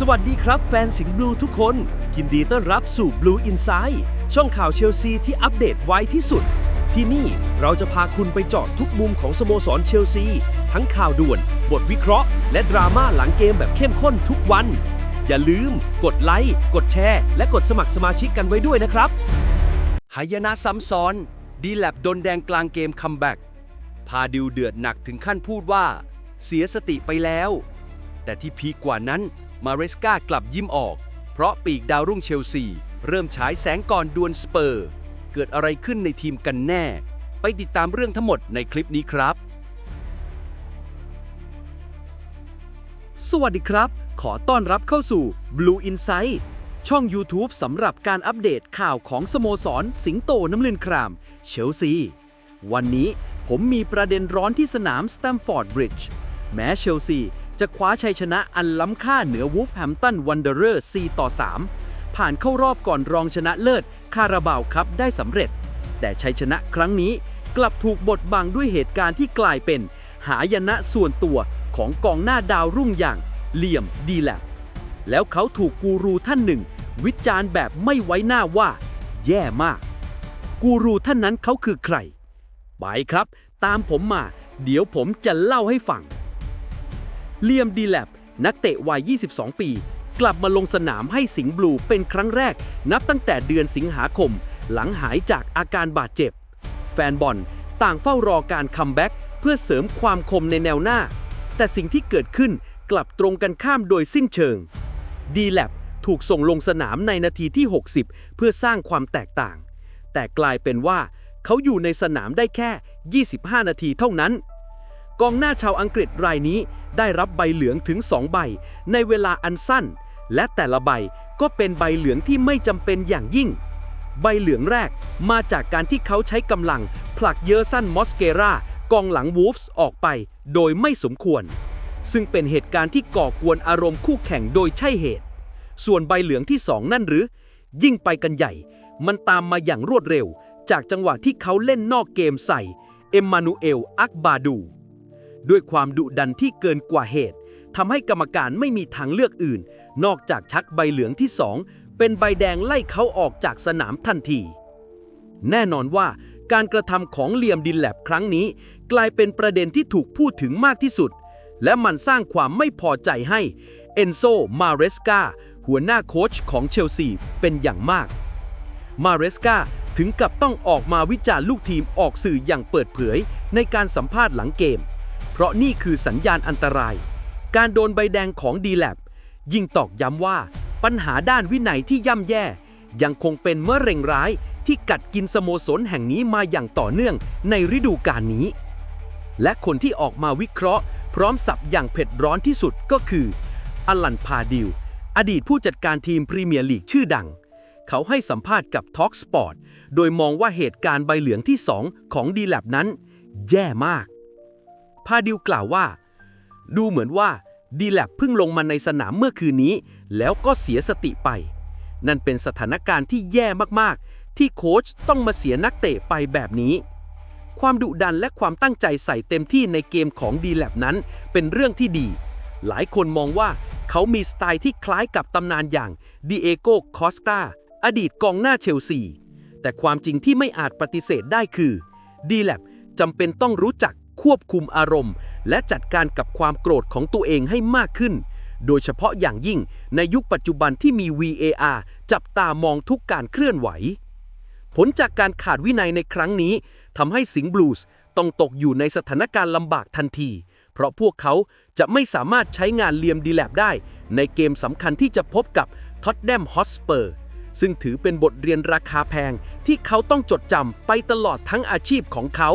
สวัสดีครับแฟนสิงห์บลูทุกคนยินดีต้อนรับสู่ Blue Inside ช่องข่าวเชลซีที่อัปเดตไวที่สุด ที่นี่เราจะพาคุณไปเจาะทุกมุมของสโมสรเชลซี ทั้งข่าวด่วน บทวิเคราะห์ และดราม่าหลังเกมแบบเข้มข้นทุกวัน อย่าลืม กดไลค์กดแชร์ และกดสมัครสมาชิกกันไว้ด้วยนะครับหายนะซ้ำซ้อน ดีแลบโดนแดงกลางเกมคัมแบ็กพาดิวเดือดหนักถึงขั้นพูดว่า เสียสติไปแล้ว แต่ที่พีกกว่านั้น มาเรสกากลับยิ้มออก เพราะปีกดาวรุ่งเชลซี เริ่มฉายแสงก่อนดวลสเปอร์ เกิดอะไรขึ้นในทีมกันแน่ ไปติดตามเรื่องทั้งหมดในคลิปนี้ครับ สวัสดีครับ ขอต้อนรับเข้าสู่ Blue Insight ช่อง YouTube สำหรับการอัปเดตข่าวของสโมสร สิงโตน้ำลืนคราม เชลซี วันนี้ผมมีประเด็นร้อนที่สนามสแตมฟอร์ดบริดจ์แม้เชลซี จะคว้าชัยชนะอันล้ำค่าเหนือวูฟแฮมตันวันเดอร์เรอร์4ต่อ 3 ผ่านเข้ารอบก่อนรองชนะเลิศคาราบาวครับได้สำเร็จ แต่ชัยชนะครั้งนี้กลับถูกบดบังด้วยเหตุการณ์ที่กลายเป็น หายนะส่วนตัวของกองหน้าดาวรุ่งอย่างเหลี่ยมดีแลบแล้วเขาถูกกูรูท่านหนึ่ง วิจารณ์แบบไม่ไว้หน้าว่า แย่มาก กูรูท่านนั้นเขาคือใคร ไปครับ ตามผมมา เดี๋ยวผมจะเล่าให้ฟัง เลียมดีแลบนักเตะวัย 22 ปี กลับมาลงสนามให้สิงห์บลูเป็นครั้งแรก นับตั้งแต่เดือนสิงหาคม หลังหายจากอาการบาดเจ็บ แฟนบอลต่างเฝ้ารอการคัมแบ็กเพื่อเสริมความคมในแนวหน้า แต่สิ่งที่เกิดขึ้นกลับตรงกันข้ามโดยสิ้นเชิงดีแลบถูกส่งลงสนามในนาทีที่ 60 เพื่อสร้างความแตกต่าง แต่กลายเป็นว่าเขาอยู่ในสนามได้แค่ 25 นาทีเท่านั้น กองหน้าชาวอังกฤษรายนี้ได้รับใบเหลืองถึง 2 ใบ ในเวลาอันสั้น และแต่ละใบก็เป็นใบเหลืองที่ไม่จำเป็นอย่างยิ่ง ใบเหลืองแรกมาจากการที่เขาใช้กำลัง ผลักเยอร์สันมอสเกรากองหลังวูฟส์ออกไป โดยไม่สมควร ซึ่งเป็นเหตุการณ์ที่ก่อกวนอารมณ์คู่แข่งโดยใช่เหตุ ส่วนใบเหลืองที่สองนั่นหรือ ยิ่งไปกันใหญ่ มันตามมาอย่างรวดเร็ว จากจังหวะที่เขาเล่นนอกเกมใส่ เอ็มมานูเอล อักบาดู ด้วยความดุดันที่เกินกว่าเหตุทำให้กรรมการไม่มีทางเลือกอื่น นอกจากชักใบเหลืองที่สองเป็นใบแดงไล่เขาออกจากสนามทันที แน่นอนว่าการกระทำของเลียมดินแลบครั้งนี้ กลายเป็นประเด็นที่ถูกพูดถึงมากที่สุด และมันสร้างความไม่พอใจให้เอนโซ มาเรสกาหัวหน้าโค้ชของเชลซีเป็นอย่างมาก มาเรสกาถึงกับต้องออกมาวิจารณ์ลูกทีมออกสื่ออย่างเปิดเผยในการสัมภาษณ์หลังเกม เพราะนี่คือสัญญาณอันตราย การโดนใบแดงของดีแลบยิ่งตอกย้ำว่าปัญหาด้านวินัยที่ย่ำแย่ ยังคงเป็นมะเร็งร้ายที่กัดกินสโมสรแห่งนี้มาอย่างต่อเนื่องในฤดูกาลนี้ และคนที่ออกมาวิเคราะห์ พร้อมสับอย่างเผ็ดร้อนที่สุดก็คืออลันพาดิว อดีตผู้จัดการทีมพรีเมียร์ลีกชื่อดัง เขาให้สัมภาษณ์กับ Talk Sport โดยมองว่าเหตุการณ์ใบเหลืองที่ 2 ของดีแลบนั้น แย่มาก พาดิวกล่าวว่า ดูเหมือนว่าดีแลบเพิ่งลงมาในสนามเมื่อคืนนี้ แล้วก็เสียสติไป นั่นเป็นสถานการณ์ที่แย่มากๆ ที่โค้ชต้องมาเสียนักเตะไปแบบนี้ ความดุดันและความตั้งใจใส่เต็มที่ในเกมของดีแลบนั้นเป็นเรื่องที่ดี หลายคนมองว่าเขามีสไตล์ที่คล้ายกับตำนานอย่างดิเอโกคอสตาอดีตกองหน้าเชลซี แต่ความจริงที่ไม่อาจปฏิเสธได้คือดีแลบจำเป็นต้องรู้จัก ควบคุมอารมณ์ และจัดการกับความโกรธของตัวเองให้มากขึ้น โดยเฉพาะอย่างยิ่งในยุคปัจจุบันที่มี VAR จับตามองทุกการเคลื่อนไหว ผลจากการขาดวินัยในครั้งนี้ทำให้สิงห์บลูส์ต้องตกอยู่ในสถานการณ์ลำบากทันที เพราะพวกเขาจะไม่สามารถใช้งานเลียมดีแลบได้ ในเกมสำคัญที่จะพบกับท็อตแนมฮอสเปอร์ซึ่งถือเป็นบทเรียนราคาแพงที่เขาต้องจดจำไปตลอดทั้งอาชีพของเขา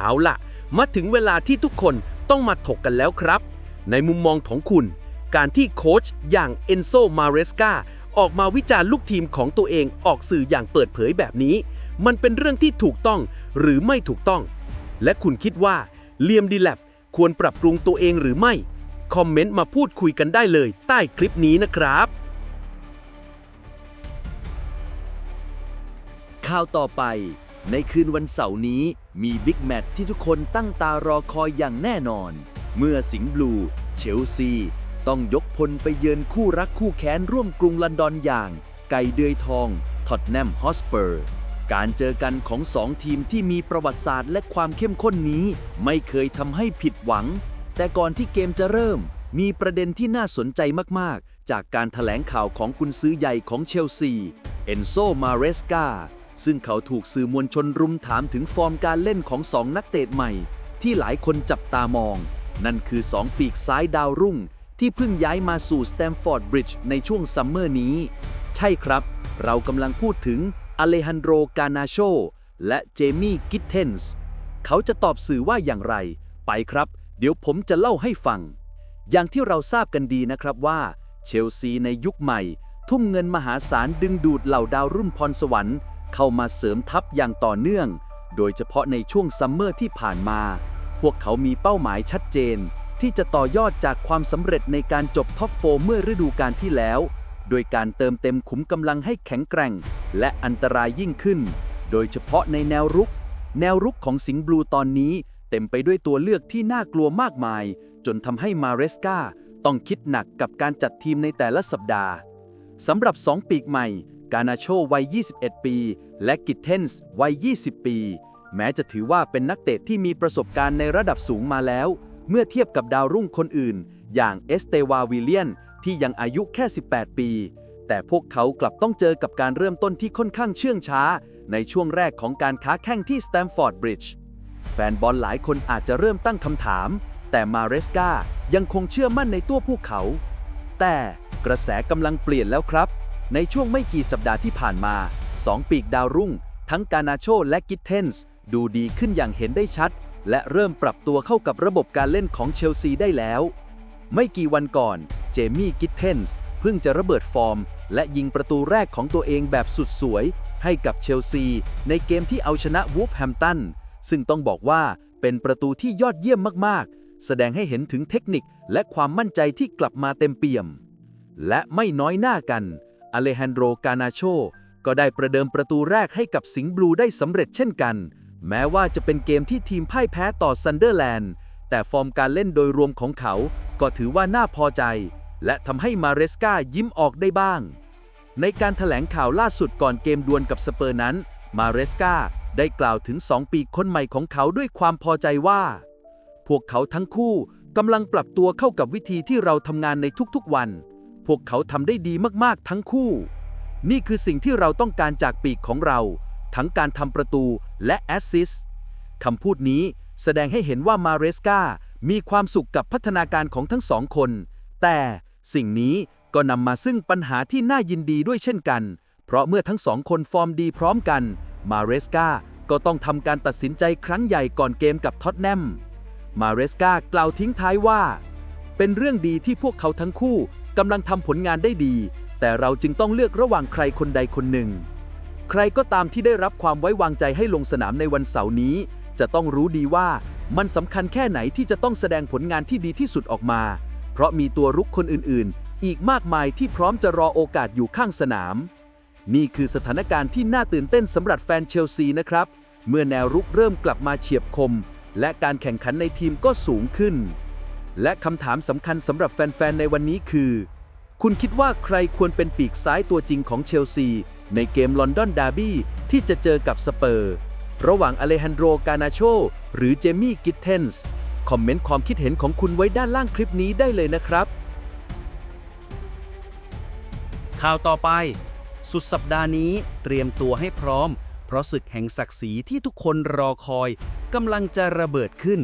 เอาล่ะ มาถึงเวลาที่ทุกคนต้องมาถกกันแล้วครับ ในมุมมองของคุณ การที่โค้ชอย่างเอนโซมาเรสกาออกมาวิจารณ์ลูกทีมของตัวเองออกสื่ออย่างเปิดเผยแบบนี้ มันเป็นเรื่องที่ถูกต้องหรือไม่ถูกต้อง และคุณคิดว่าเลียมดีแลบควรปรับปรุงตัวเองหรือไม่ คอมเมนต์มาพูดคุยกันได้เลยใต้คลิปนี้นะครับ ข่าวต่อไป ในคืนวันเสาร์นี้มีบิ๊กแมตช์ที่ทุกคนตั้งตารอคอยอย่างแน่นอน เมื่อสิงห์บลูเชลซี ต้องยกพลไปเยือนคู่รักคู่แค้นร่วมกรุงลอนดอนอย่าง ไก่เดือยทองท็อตแนมฮอสเปอร์ การเจอกันของสองทีมที่มีประวัติศาสตร์และความเข้มข้นนี้ ไม่เคยทำให้ผิดหวัง แต่ก่อนที่เกมจะเริ่ม มีประเด็นที่น่าสนใจมาก ๆ จากการถแถลงข่าวของกุนซือใหญ่ของเชลซี เอนโซ มาเรสกา ซึ่งเขาถูกสื่อมวลชนรุมถามถึงฟอร์มการเล่นของสองนักเตะใหม่ ที่หลายคนจับตามอง นั่นคือสองปีกซ้ายดาวรุ่ง ที่เพิ่งย้ายมาสู่สแตมฟอร์ดบริดจ์ในช่วงซัมเมอร์นี้ ใช่ครับ เรากำลังพูดถึงอเลฮันโดรกานาโชและเจมี่กิทเทนส์เขาจะตอบสื่อว่าอย่างไร ไปครับ เดี๋ยวผมจะเล่าให้ฟัง อย่างที่เราทราบกันดีนะครับว่า เชลซีในยุคใหม่ ทุ่มเงินมหาศาลดึงดูดเหล่าดาวรุ่นพรสวรรค์ เข้ามาเสริมทัพอย่างต่อเนื่อง โดยเฉพาะในช่วงซัมเมอร์ที่ผ่านมา พวกเขามีเป้าหมายชัดเจน ที่จะต่อยอดจากความสำเร็จในการจบท็อปโฟเมื่อฤดูกาลที่แล้ว โดยการเติมเต็มขุมกำลังให้แข็งแกร่ง และอันตรายยิ่งขึ้น โดยเฉพาะในแนวรุก แนวรุกของสิงห์บลูตอนนี้ เต็มไปด้วยตัวเลือกที่น่ากลัวมากมาย จนทำให้มาเรสกาต้องคิดหนักกับการจัดทีมในแต่ละสัปดาห์สำหรับ 2 ปีกใหม่ กานาโชวัย 21 ปี และกิทเทนส์วัย 20 ปี แม้จะถือว่าเป็นนักเตะที่มีประสบการณ์ในระดับสูงมาแล้ว เมื่อเทียบกับดาวรุ่งคนอื่น อย่างเอสเตวาวิลเลียน ที่ยังอายุแค่ 18 ปี แต่พวกเขากลับต้องเจอกับการเริ่มต้นที่ค่อนข้างเชื่องช้า ในช่วงแรกของการค้าแข่งที่สแตมฟอร์ดบริดจ์แฟนบอลหลายคนอาจจะเริ่มตั้งคำถาม แต่มาเรสกายังคงเชื่อมั่นในตัวพวกเขา แต่กระแสกำลังเปลี่ยนแล้วครับ ในช่วงไม่กี่สัปดาห์ที่ผ่านมาสองปีกดาวรุ่ง ทั้งกานาโชและกิทเทนส์ดูดีขึ้นอย่างเห็นได้ชัด และเริ่มปรับตัวเข้ากับระบบการเล่นของเชลซีได้แล้ว ไม่กี่วันก่อน เจมี่กิทเทนส์เพิ่งจะระเบิดฟอร์ม และยิงประตูแรกของตัวเองแบบสุดสวย ให้กับเชลซี ในเกมที่เอาชนะวูฟแฮมตันซึ่งต้องบอกว่าเป็นประตูที่ยอดเยี่ยมมากๆ แสดงให้เห็นถึงเทคนิคและความมั่นใจที่กลับมาเต็มเปี่ยม และไม่น้อยหน้ากัน อเลฮันโดรกานาโช ก็ได้ประเดิมประตูแรกให้กับสิงห์บลูได้สำเร็จเช่นกัน แม้ว่าจะเป็นเกมที่ทีมพ่ายแพ้ต่อซันเดอร์แลนด์ แต่ฟอร์มการเล่นโดยรวมของเขา ก็ถือว่าน่าพอใจ และทำให้มาเรสกายิ้มออกได้บ้าง ในการถแถลงข่าวล่าสุดก่อนเกมดวลกับสเปอร์นั้น มาเรสกาได้กล่าวถึง 2 ปีคนใหม่ของเขาด้วยความพอใจว่า พวกเขาทั้งคู่กำลังปรับตัวเข้ากับวิธีที่เราทำงานในทุกๆวัน พวกเขาทำได้ดีมากๆทั้งคู่ นี่คือสิ่งที่เราต้องการจากปีกของเรา ทั้งการทำประตูและแอสซิสคำพูดนี้แสดงให้เห็นว่ามาเรสกามีความสุขกับพัฒนาการของทั้งสองคน แต่สิ่งนี้ก็นำมาซึ่งปัญหาที่น่ายินดีด้วยเช่นกัน เพราะเมื่อทั้งสองคนฟอร์มดีพร้อมกัน มาเรสกาก็ต้องทำการตัดสินใจครั้งใหญ่ก่อนเกมกับท็อตแนม มาเรสกากล่าวทิ้งท้ายว่า เป็นเรื่องดีที่พวกเขาทั้งคู่ กำลังทำผลงานได้ดี แต่เราจึงต้องเลือกระหว่างใครคนใดคนหนึ่ง ใครก็ตามที่ได้รับความไว้วางใจให้ลงสนามในวันเสาร์นี้ จะต้องรู้ดีว่ามันสำคัญแค่ไหนที่จะต้องแสดงผลงานที่ดีที่สุดออกมา เพราะมีตัวรุกคนอื่นๆ อีกมากมายที่พร้อมจะรอโอกาสอยู่ข้างสนาม นี่คือสถานการณ์ที่น่าตื่นเต้นสำหรับแฟนเชลซีนะครับ เมื่อแนวรุกเริ่มกลับมาเฉียบคม และการแข่งขันในทีมก็สูงขึ้น และคำถามสำคัญสำหรับแฟนๆในวันนี้คือ คุณคิดว่าใครควรเป็นปีกซ้ายตัวจริงของเชลซี ในเกมลอนดอนดาร์บี้ที่จะเจอกับสเปอร์ ระหว่างอเลฮันโดรกานาโช หรือเจมี่กิทเทนส์คอมเมนต์ความคิดเห็นของคุณไว้ด้านล่างคลิปนี้ได้เลยนะครับ ข่าวต่อไป สุดสัปดาห์นี้เตรียมตัวให้พร้อม เพราะศึกแห่งศักดิ์ศรีที่ทุกคนรอคอยกำลังจะระเบิดขึ้น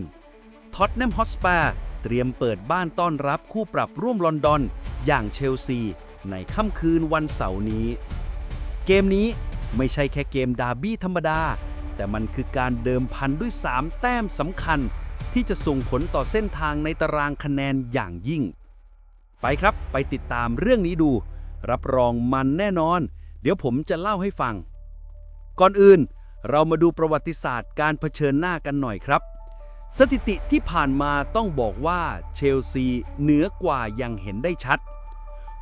ท็อตแนมฮอสปา เตรียมเปิดบ้านต้อนรับคู่ปรับร่วมลอนดอน อย่างเชลซี ในค่ำคืนวันเสาร์นี้ เกมนี้ไม่ใช่แค่เกมดาร์บี้ธรรมดา แต่มันคือการเดิมพันด้วย 3 แต้มสำคัญ ที่จะส่งผลต่อเส้นทางในตารางคะแนนอย่างยิ่ง ไปครับไปติดตามเรื่องนี้ดู รับรองมันแน่นอน เดี๋ยวผมจะเล่าให้ฟัง ก่อนอื่น เรามาดูประวัติศาสตร์การเผชิญหน้ากันหน่อยครับ สถิติที่ผ่านมาต้องบอกว่าเชลซีเหนือกว่ายังเห็นได้ชัด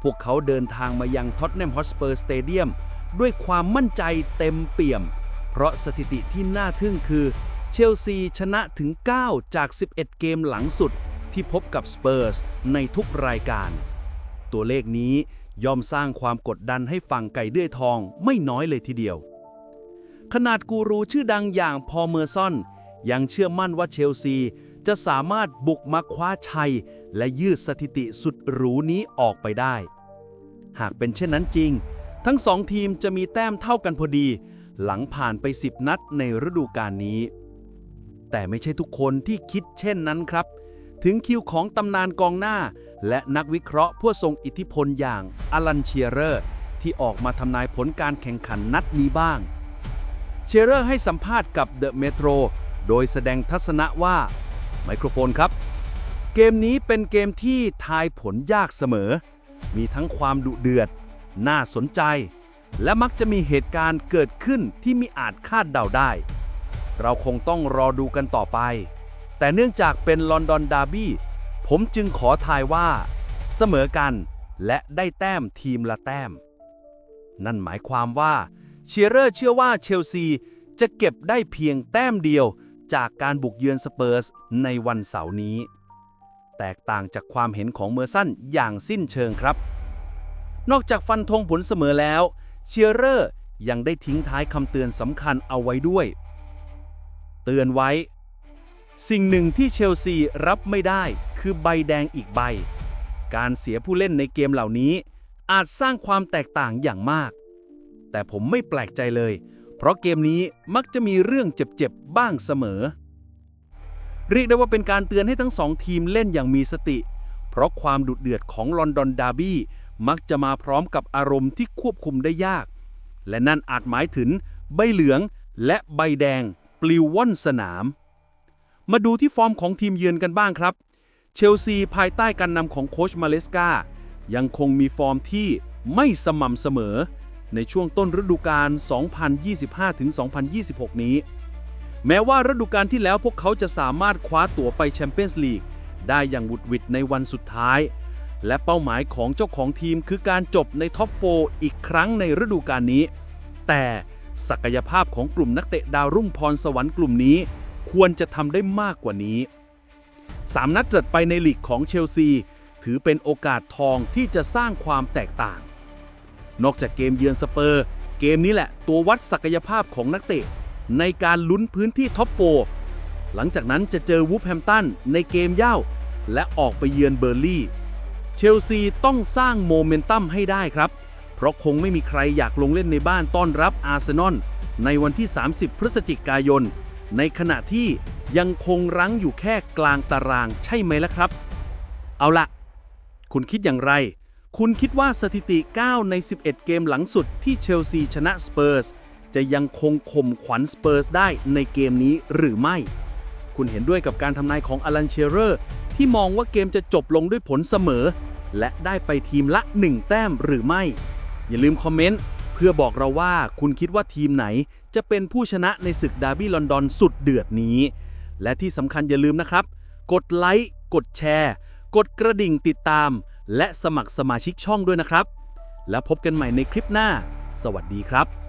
พวกเขาเดินทางมายังท็อตแนมฮอสเปอร์สเตเดียมด้วยความมั่นใจเต็มเปี่ยม เพราะสถิติที่น่าทึ่งคือ เชลซีชนะถึง 9 จาก 11 เกมหลังสุดที่พบกับสเปอร์สในทุกรายการ ตัวเลขนี้ย่อมสร้างความกดดันให้ฝั่งไก่เดือยทองไม่น้อยเลยทีเดียว ขนาดกูรูชื่อดังอย่างพอเมอร์ซอน ยังเชื่อมั่นว่าเชลซี จะสามารถบุกมาคว้าชัย และยืดสถิติสุดหรูนี้ออกไปได้ หากเป็นเช่นนั้นจริง ทั้งสองทีมจะมีแต้มเท่ากันพอดี หลังผ่านไป 10 นัดในฤดูกาลนี้ แต่ไม่ใช่ทุกคนที่คิดเช่นนั้นครับ ถึงคิวของตำนานกองหน้า และนักวิเคราะห์ผู้ทรงอิทธิพลอย่างอลันเชียเรอร์ที่ออกมาทำนายผลการแข่งขันนัดนี้บ้าง เชียเรอร์ให้สัมภาษณ์กับเดอะเมโทร โดยแสดงทัศนะว่าไมโครโฟนครับ เกมนี้เป็นเกมที่ทายผลยากเสมอ มีทั้งความดุเดือด น่าสนใจ และมักจะมีเหตุการณ์เกิดขึ้นที่มิอาจคาดเดาได้ เราคงต้องรอดูกันต่อไป แต่เนื่องจากเป็นลอนดอนดาร์บี้ผมจึงขอทายว่า เสมอกันและได้แต้มทีมละแต้ม นั่นหมายความว่าเชียร์เรอร์เชื่อว่าเชลซีจะเก็บได้เพียงแต้มเดียว จากการบุกเยือนสเปอร์สในวันเสาร์นี้ แตกต่างจากความเห็นของเมอร์สันอย่างสิ้นเชิงครับ นอกจากฟันธงผลเสมอแล้ว เชียร์เรอร์ยังได้ทิ้งท้ายคำเตือนสำคัญเอาไว้ด้วย เตือนไว้ สิ่งหนึ่งที่เชลซีรับไม่ได้คือใบแดงอีกใบ การเสียผู้เล่นในเกมเหล่านี้อาจสร้างความแตกต่างอย่างมาก แต่ผมไม่แปลกใจเลย เพราะเกมนี้มักจะมีเรื่องเจ็บๆ บ้างเสมอ เรียกได้ว่าเป็นการเตือนให้ทั้งสองทีมเล่นอย่างมีสติ เพราะความดุเดือดของลอนดอนดาร์บี้มักจะมาพร้อมกับอารมณ์ที่ควบคุมได้ยาก และนั่นอาจหมายถึง ใบเหลืองและใบแดง ปลิวว่อนสนาม มาดูที่ฟอร์มของทีมเยือนกันบ้างครับ เชลซีภายใต้การนำของโคชมาเลสกายังคงมีฟอร์มที่ไม่สม่ำเสมอ ในช่วงต้นฤดูกาล 2025-2026 นี้ แม้ว่าฤดูกาลที่แล้วพวกเขาจะสามารถคว้าตั๋วไปแชมเปี้ยนส์ลีกได้อย่างบุดหวิดในวันสุดท้าย และเป้าหมายของเจ้าของทีมคือการจบในท็อปโฟอีกครั้งในฤดูกาลนี้ แต่ศักยภาพของกลุ่มนักเตะดาวรุ่งพรสวรรค์กลุ่มนี้ ควรจะทำได้มากกว่านี้สามนัดจิดไปในลีกของเชลซี ถือเป็นโอกาสทองที่จะสร้างความแตกต่าง นอกจากเกมเยือนสเปอร์ เกมนี้แหละตัววัดศักยภาพของนักเตะ ในการลุ้นพื้นที่ท็อปโฟหลังจากนั้นจะเจอวูฟแฮมตันในเกมเย่า และออกไปเยือนเบอร์ลี่ เชลซีต้องสร้างโมเมนตัมให้ได้ครับ เพราะคงไม่มีใครอยากลงเล่นในบ้านต้อนรับอาร์เซนอลในวันที่ 30 พฤศจิกายน ในขณะที่ยังคงรั้งอยู่แค่กลางตารางใช่ไหมล่ะครับ เอาละคุณคิดอย่างไร คุณคิดว่าสถิติ 9 ใน 11 เกมหลังสุดที่เชลซีชนะสเปอร์สจะยังคงข่มขวัญสเปอร์สได้ในเกมนี้หรือไม่ คุณเห็นด้วยกับการทำนายของอลันเชเรอร์ที่มองว่าเกมจะจบลงด้วยผลเสมอ และได้ไปทีมละ 1 แต้มหรือไม่ อย่าลืมคอมเมนต์เพื่อบอกเราว่าคุณคิดว่าทีมไหนจะเป็นผู้ชนะในศึกดาร์บี้ลอนดอนสุดเดือดนี้ และที่สำคัญอย่าลืมนะครับ กดไลค์ กดแชร์ กดกระดิ่งติดตาม และสมัครสมาชิกช่องด้วยนะครับ แล้วพบกันใหม่ในคลิปหน้า สวัสดีครับ